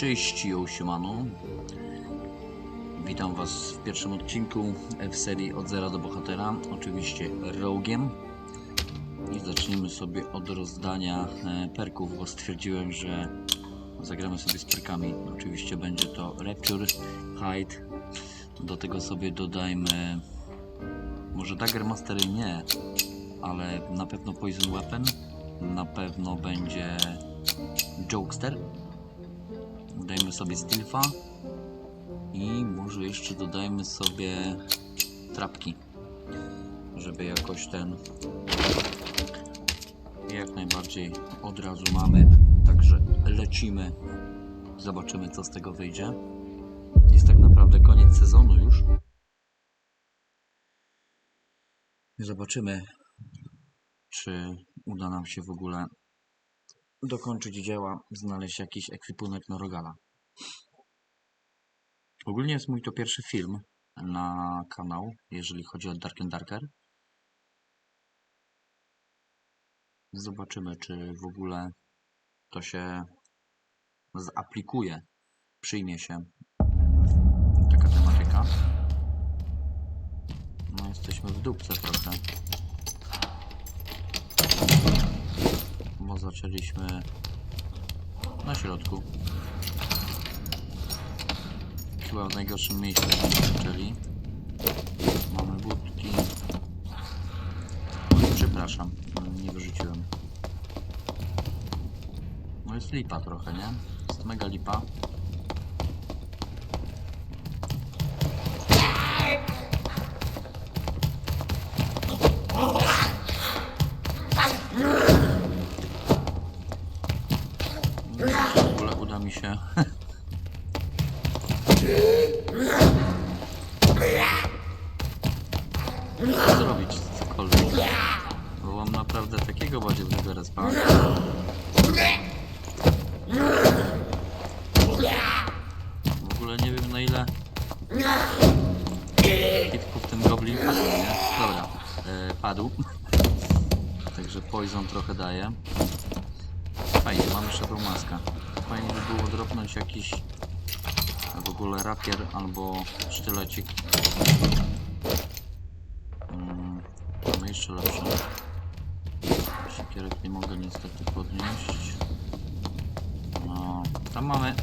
Cześć, yo, siemano. Witam Was w pierwszym odcinku w serii Od Zera do Bohatera, oczywiście Rogiem. I zacznijmy sobie od rozdania e, perków, bo stwierdziłem, że zagramy sobie z perkami. Oczywiście będzie to Rapture, Hide. Do tego sobie dodajmy może Dagger Mastery nie, ale na pewno Poison Weapon. Na pewno będzie Jokester. Dajmy sobie Stilfa. I może jeszcze dodajmy sobie trapki. Żeby jakoś ten jak najbardziej od razu mamy. Także lecimy. Zobaczymy co z tego wyjdzie. Jest tak naprawdę koniec sezonu już. Zobaczymy, czy uda nam się w ogóle dokończyć dzieła, znaleźć jakiś ekwipunek na Rogala. Ogólnie jest mój to pierwszy film na kanał, jeżeli chodzi o Dark and Darker. Zobaczymy, czy w ogóle to się zaaplikuje, przyjmie się taka tematyka. No, jesteśmy w dupce trochę. Bo zaczęliśmy na środku. Chyba w najgorszym miejscu zaczęli. Mamy budki. Przepraszam, nie wyrzuciłem. No jest lipa trochę, nie? Jest mega lipa. Poison trochę daje. Fajnie, mamy Shadow Maska. Fajnie by było dropnąć jakiś w ogóle rapier albo sztylecik. Mm, mamy jeszcze lepsze. Siekierek nie mogę niestety podnieść. No, tam mamy.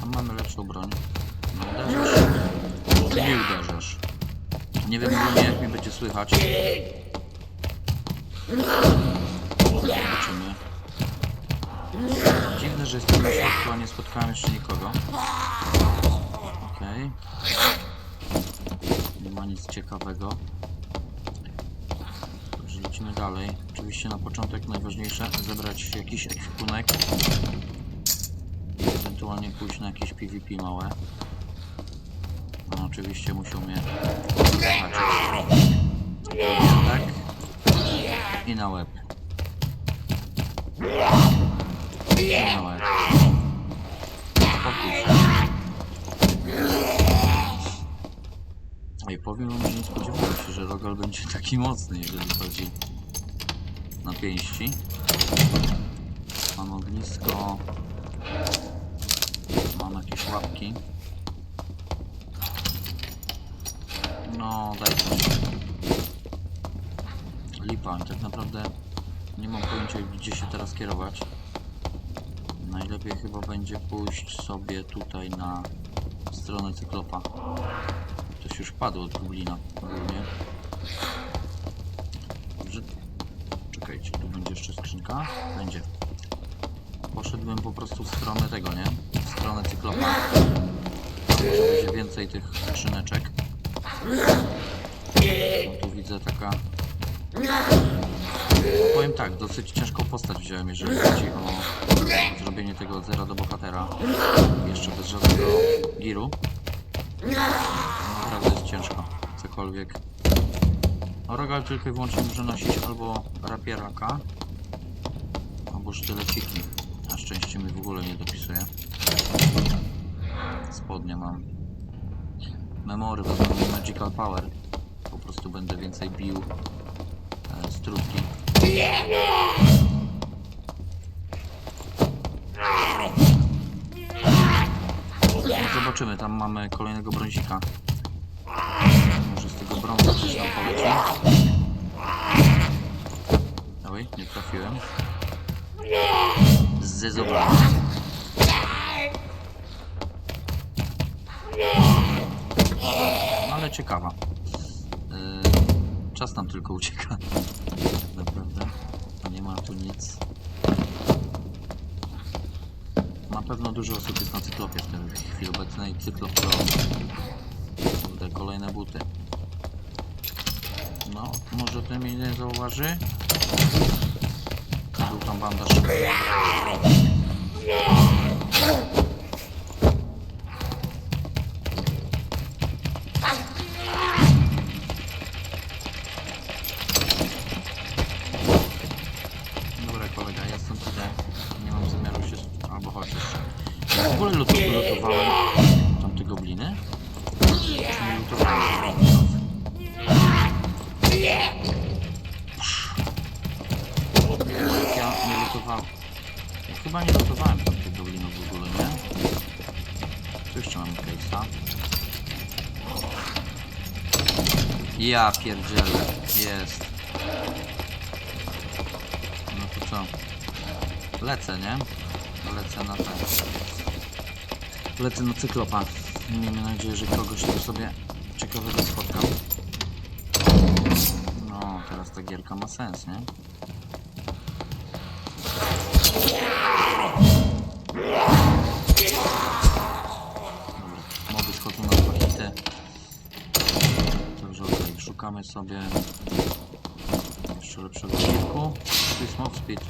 Tam mamy lepszą broń. No, uderzasz. Nie uderzasz. Nie wiem jak mi będzie słychać. Zobaczymy. Dziwne, że jestem na środku, a nie spotkałem jeszcze nikogo. Okej. Nie ma nic ciekawego. Także lecimy dalej. Oczywiście na początek najważniejsze zebrać jakiś ekwipunek. Ewentualnie pójść na jakieś PvP małe. Oczywiście musiał mnie zobaczyć. Tak. I na łeb. I na łeb. Ej, powiem wam, że nie spodziewałem się, że Rogal będzie taki mocny, jeżeli chodzi na pięści. Mam ognisko. Mam jakieś łapki. No, daj to. Lipa, tak naprawdę nie mam pojęcia gdzie się teraz kierować. Najlepiej chyba będzie pójść sobie tutaj na stronę cyklopa. Coś już padło od Dublina ogólnie. Dobrze. Czekajcie, tu będzie jeszcze skrzynka? Będzie. Poszedłbym po prostu w stronę tego, nie? W stronę cyklopa. Będzie więcej tych skrzyneczek. No tu widzę taka... Powiem tak, dosyć ciężką postać wziąłem, jeżeli chodzi o zrobienie tego od zera do bohatera. Jeszcze bez żadnego giru. Naprawdę jest ciężko. Cokolwiek. No, Rogal tylko i wyłącznie może nosić albo rapieraka, albo sztyleciki. Na szczęście mi w ogóle nie dopisuje. Spodnie mam memory, wezmę magical power. Po prostu będę więcej bił e, strutki. Zobaczymy, tam mamy kolejnego brązika. Może z tego brązu coś nam poleci. Oj, nie trafiłem. Zezobacz. No ale ciekawa. Yy, czas nam tylko ucieka. Naprawdę. Nie ma tu nic. Na pewno dużo osób jest na cyklopie w tym chwili obecnej. Cyklop to kurde, kolejne buty. No, może ten mnie nie zauważy. Był tam bandaż. W ogóle lutu, lutowałem tamte gobliny? Ja nie lutowałem... Ja chyba nie lutowałem tamtych goblinów w ogóle, nie? Tu jeszcze mamy case'a. Ja pierdzielę. Jest. No to co? Lecę, nie? Lecę na ten. Lecę na cyklopa. Miejmy nadzieję, że kogoś tu sobie ciekawego spotkam. No, teraz ta gierka ma sens, nie? Dobra, moby schodzą na hity. Także okej, szukamy sobie jeszcze lepszego kilku. Tu jest mob speed.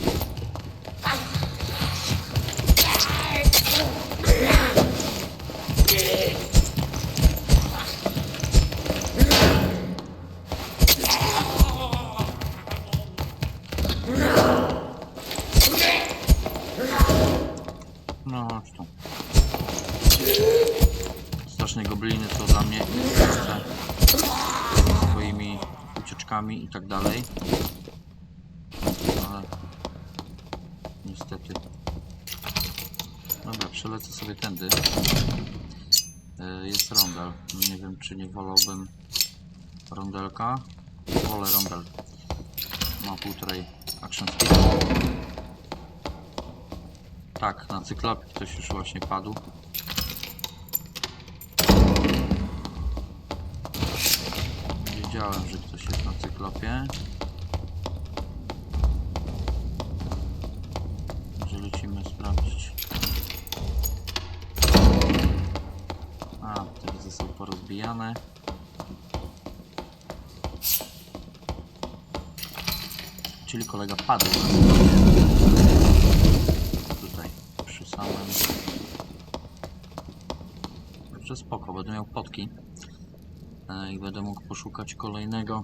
I tak dalej. Ale niestety. Dobra, przelecę sobie tędy. E, Jest rondel. Nie wiem, czy nie wolałbym rondelka. Wolę rondel. Ma półtorej action speed. Tak, na cyklopie ktoś już właśnie padł. Wiedziałem, że ktoś jest na cyklopie. Że lecimy sprawdzić. A, te widzę są porozbijane. Czyli kolega padł. Tutaj, przy samym... Dobrze, spoko, będę miał potki. E, I będę mógł poszukać kolejnego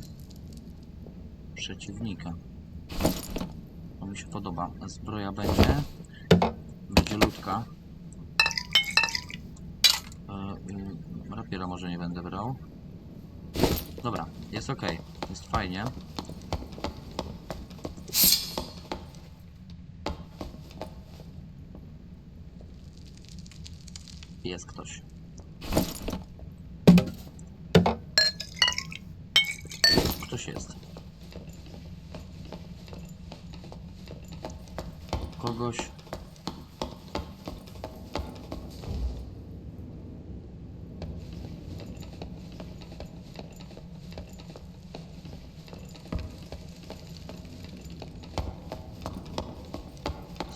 przeciwnika. To mi się podoba. Zbroja będzie. Będzie ludka. E, y, rapiera może nie będę brał. Dobra, jest ok. Jest fajnie. Jest ktoś. Ktoś jest. Kogoś.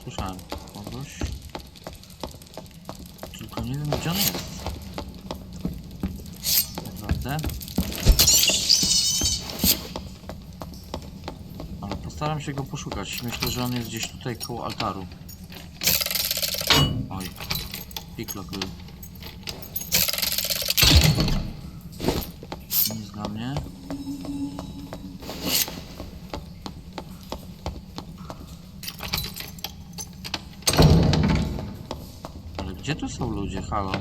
Słyszałem kogoś. Tylko nie wiem gdzie on jest. Naprawdę. Postaram się go poszukać. Myślę, że on jest gdzieś tutaj koło altaru. Oj. Piklok był. Nic dla mnie. Ale gdzie tu są ludzie? Halo?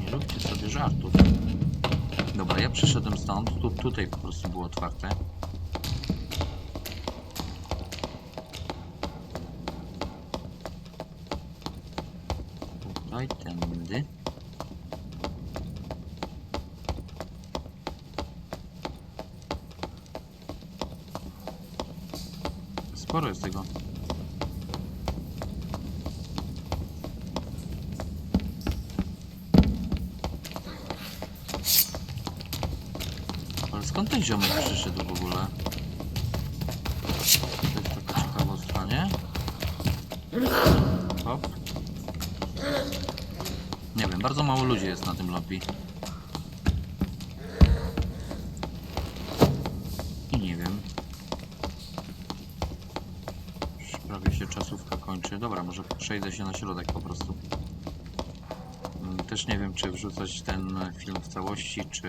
Nie róbcie sobie żartów. Dobra, ja przyszedłem stąd, tu, tutaj po prostu było otwarte. Tutaj, tędy. Sporo jest tego. Skąd ten ziomek przyszedł w ogóle? To jest taka ciekawostka, nie? Hop. Nie wiem, bardzo mało ludzi jest na tym lobby. I nie wiem. Już prawie się czasówka kończy. Dobra, może przejdę się na środek po prostu. Mm, Też nie wiem, czy wrzucać ten film w całości, czy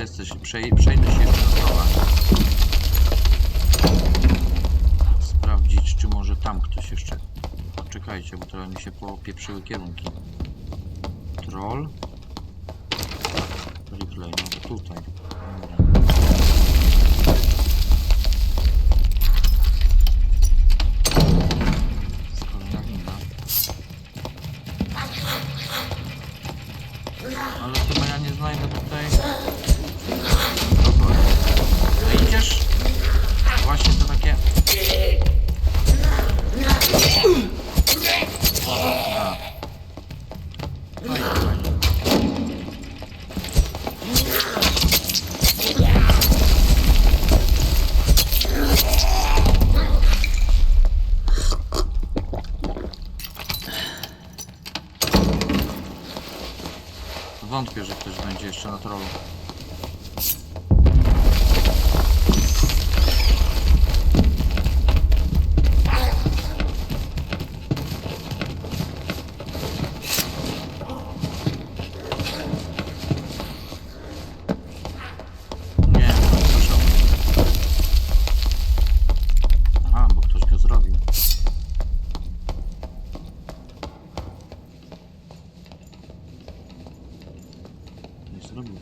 Jesteś, przej, przejdę się jeszcze trolla. Sprawdzić, czy może tam ktoś jeszcze... Poczekajcie, bo trochę mi się popieprzyły kierunki. Troll. Replay, no tutaj. Że ktoś będzie jeszcze na trollu. Zrobił.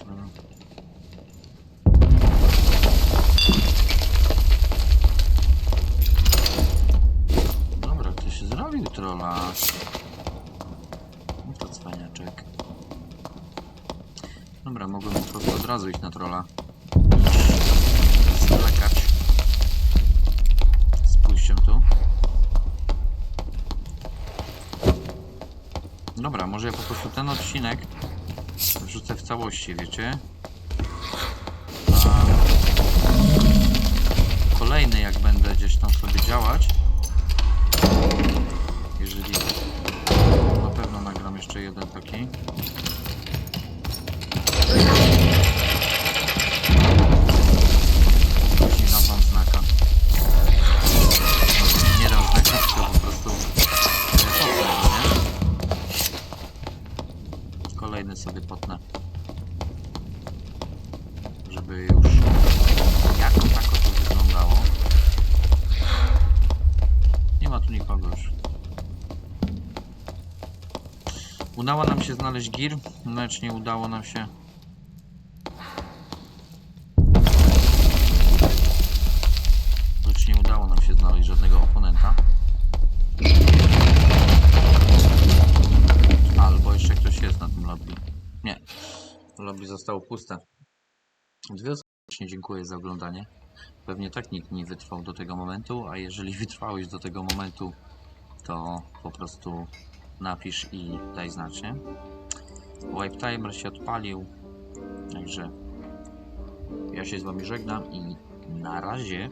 Dobra, ktoś zrobił trolla. No to cwaniaczek. Dobra, mogłem po prostu od razu iść na trolla. Niż zwlekać. Z pójściem tu. Dobra, może ja po prostu ten odcinek wrzucę w całości, wiecie? A kolejny, jak będę gdzieś tam sobie działać, jeżeli na pewno nagram jeszcze jeden taki. Sobie potnę. Żeby już jako tako to wyglądało. Nie ma tu nikogo już. Udało nam się znaleźć gir, lecz nie udało nam się Lobby zostało puste. Dwie serdecznie dziękuję za oglądanie. Pewnie tak nikt nie wytrwał do tego momentu, a jeżeli wytrwałeś do tego momentu, to po prostu napisz i daj znać, nie? Wipe timer się odpalił, także ja się z wami żegnam i na razie.